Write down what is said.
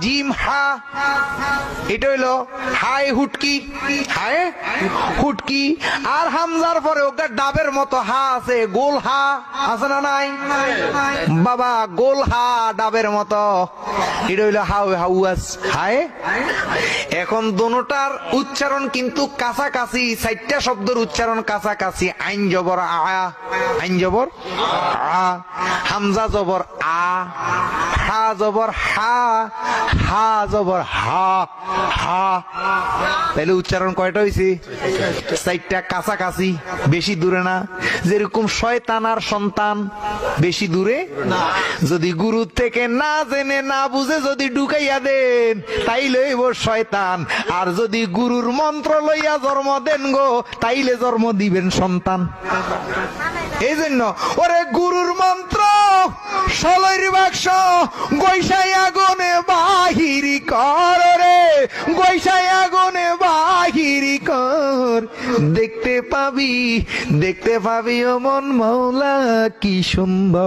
Gym হা। এটা হইল high হুটকি। হায় হুটকি। আর হামজার পরে ওকে ডাবের মতো হা আছে, গোল হা। আছে না নাই? বাবা, গোল হা ডাবের মতো। এটা হইল হাউ হাউয়াস হায় এখন দোনোটার উচ্চারণ কিন্তু কাছাকাছি, চারটা শব্দের উচ্চারণ কাছাকাছি। আইন জবর আ, আইন জবর আ। হামজা জবর আ। হা জবর হা হা জবর হা হা। তাহলে উচ্চারণ কয়টা হয়েছে চারটা কাছাকাছি, বেশি দূরে না। যেরকম শয়তানার সন্তান, বেশি দূরে যদি গুরু থেকে না জেনে, না বুঝে যদি ঢুকাইয়া দেন, তাই লইব শয়তান। আর যদি গুরুর মন্ত্র লইয়া জন্ম দেন গো, তাইলে জন্ম দিবেন সন্তান। এই জন্য ওরে গুরুর মন্ত্র সলৈর বাক্স গৈসাই আগুনে বাহিরি কর রে। গৈসাই আগুনে বাহিরি কর। দেখতে পাবি দেখতে পাবি ও মন মৌলা কি সুন্দর।